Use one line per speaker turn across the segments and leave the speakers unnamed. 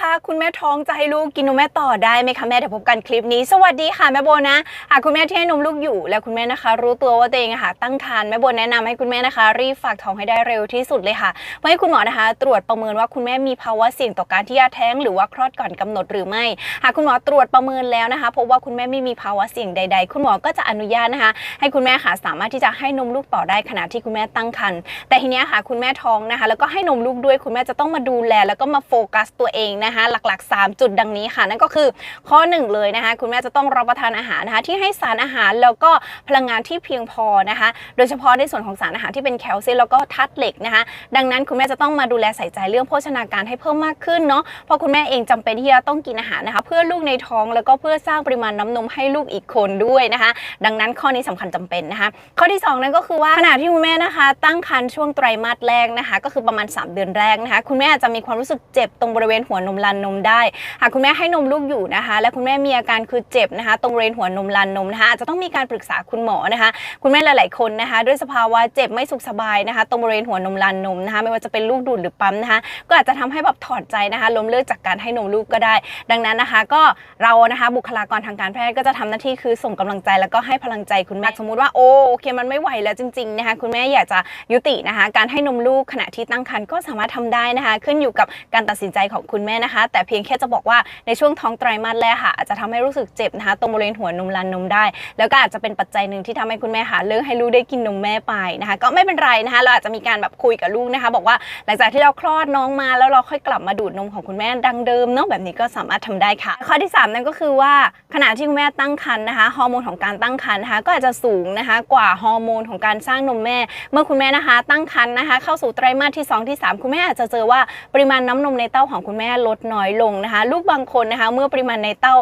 คะคุณแม่ท้องจะให้ลูกกินนมแม่ต่อได้ไหมคะแม่เดี๋ยวพบกันคลิปนี้ สวัสดีค่ะแม่โบนะหากคุณแม่ที่ให้นมลูกอยู่และคุณแม่นะคะ รู้ตัวว่าตัวเองค่ะตั้งครรภ์แม่โบแนะนำให้คุณแม่นะคะ รีบฝากท้องให้ได้เร็วที่สุดเลยค่ะเพื่อให้คุณหมอนะคะ ตรวจประเมินว่าคุณแม่มีภาวะเสี่ยงต่อการที่จะแท้งหรือว่าคลอดก่อนกำหนดหรือไม่ หากคุณหมอตรวจประเมินแล้วนะคะพบว่าคุณแม่ไม่มีภาวะเสี่ยงใด ๆ คุณหมอก็จะอนุญาตนะคะ ให้คุณแม่ค่ะสามารถที่จะให้นมลูกต่อได้ขณะที่คุณแม่ตั้งครรภ์แต่ทีเนี้ยค่ะคุณแม่ท้องนะคะ แล้วก็ให้นมลูกด้วยคุณแม่จะต้องมาดูแล แล้วก็มาโฟกัสตัวเองนะคะหลักๆ 3 จุดดังนี้ค่ะ นั่นก็คือข้อ 1 เลยนะคะคุณแม่จะต้องรับประทานอาหารนะคะที่ให้สารอาหารแล้วก็พลังงานที่เพียงพอนะคะ โดยเฉพาะในส่วนของสารอาหารที่เป็นแคลเซียมแล้วก็ธาตุเหล็กนะคะ ดังนั้นคุณแม่จะต้องมาดูแลใส่ใจเรื่องโภชนาการให้เพิ่มมากขึ้นเนาะเพราะคุณแม่เองจำเป็นที่จะต้องกินอาหารนะคะ เพื่อลูกในท้องแล้วก็เพื่อสร้างปริมาณน้ำนมให้ลูกอีกคนด้วยนะคะ ดังนั้นข้อนี้สำคัญจำเป็นนะคะ ข้อที่ 2 นั่นก็คือว่าขณะที่คุณแม่นะคะ ตั้งครรภ์ช่วงไตรมาสแรกนะคะ ก็คือประมาณ 3 เดือนแรกนะคะ คุณแม่อาจจะมีความรู้สึกเจ็บตรงบริเวณหัวนมลานนมได้ หากคุณแม่ให้นมลูกอยู่นะคะ และคุณแม่มีอาการคือเจ็บนะคะ ตรงบริเวณหัวนมลานนมนะคะอาจจะต้องมีการปรึกษาคุณหมอนะคะ คุณแม่หลาย ๆคนนะคะ ด้วยสภาวะเจ็บไม่สุขสบายนะคะ ตรงบริเวณหัวนมลานนมนะคะ ไม่ว่าจะเป็นลูกดูดหรือปั๊มนะคะ ก็อาจจะทำให้แบบถอดใจนะคะล้มเลิกจากการให้นมลูกก็ได้ ดังนั้นนะคะ ก็เรานะคะบุคลากรทางการแพทย์ก็จะทำหน้าที่คือส่งกำลังใจแล้วก็ให้พลังใจคุณแม่สมมุติว่าโอโอเคมันไม่ไหวแล้วจริง ๆนะคะ คุณแม่อยากจะยุตินะคะ การให้นมลูกขณะที่ตั้งครรภ์ก็สามารถทำได้นะคะ ขึ้นอยู่กับการตัดสินใจของคุณแม่นะคะ แต่เพียงแค่จะบอกว่าในช่วงท้องไตรมาสแรกค่ะอาจจะทำให้รู้สึกเจ็บนะคะตรงบริเวณหัวนมลานนมได้ แล้วก็อาจจะเป็นปัจจัยหนึ่งที่ทำให้คุณแม่ค่ะเลิกให้ลูกได้กินนมแม่ไปนะคะ ก็ไม่เป็นไรนะคะเราอาจจะมีการแบบคุยกับลูกนะคะ บอกว่าหลังจากที่เราคลอดน้องมา แล้วเราค่อยกลับมาดูดนมของคุณแม่ดังเดิมเนาะแบบนี้ก็สามารถทำได้ค่ะ ข้อที่ 3 นั่นก็คือว่าขณะที่คุณแม่ตั้งครรภ์นะคะฮอร์โมนของการตั้งครรภ์นะคะก็อาจจะสูงนะคะกว่าฮอร์โมนของการสร้างนมแม่ เมื่อคุณแม่นะคะ ตั้งครรภ์นะคะ เข้าสู่ไตรมาสที่ 2 ที่ 3 คุณแม่อาจจะเจอว่าปริมาณน้ำนมในเต้าของคุณแม่ลดน้อยลงนะคะ ลูกบางคนนะคะ เมื่อปริมาณในเต้า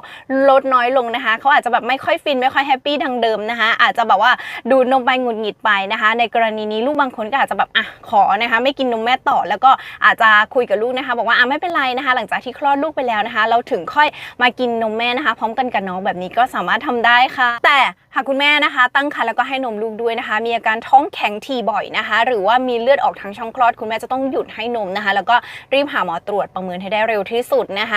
ลดน้อยลงนะคะเขาอาจจะแบบไม่ค่อยฟินไม่ค่อยแฮปปี้ดังเดิมนะคะ อาจจะแบบว่าดูดนมไปหงุดหงิดไปนะคะ ในกรณีนี้ลูกบางคนก็อาจจะแบบอะขอนะคะ ไม่กินนมแม่ต่อแล้วก็อาจจะคุยกับลูกนะคะ บอกว่าอะไม่เป็นไรนะคะ หลังจากที่คลอดลูกไปแล้วนะคะ เราถึงค่อยมากินนมแม่นะคะ พร้อมกันกับน้องแบบนี้ก็สามารถทำได้ค่ะ แต่หากคุณแม่นะคะ ตั้งครรภ์แล้วก็ให้นมลูกด้วยนะคะ มีอาการท้องแข็งทีบ่อยนะคะ หรือว่ามีเลือดออกทางช่องคลอด คุณแม่จะต้องหยุดให้นมนะคะ แล้วก็รีบหาหมอตรวจประเมินให้ได้เร็ร็วที่สุดนะคะ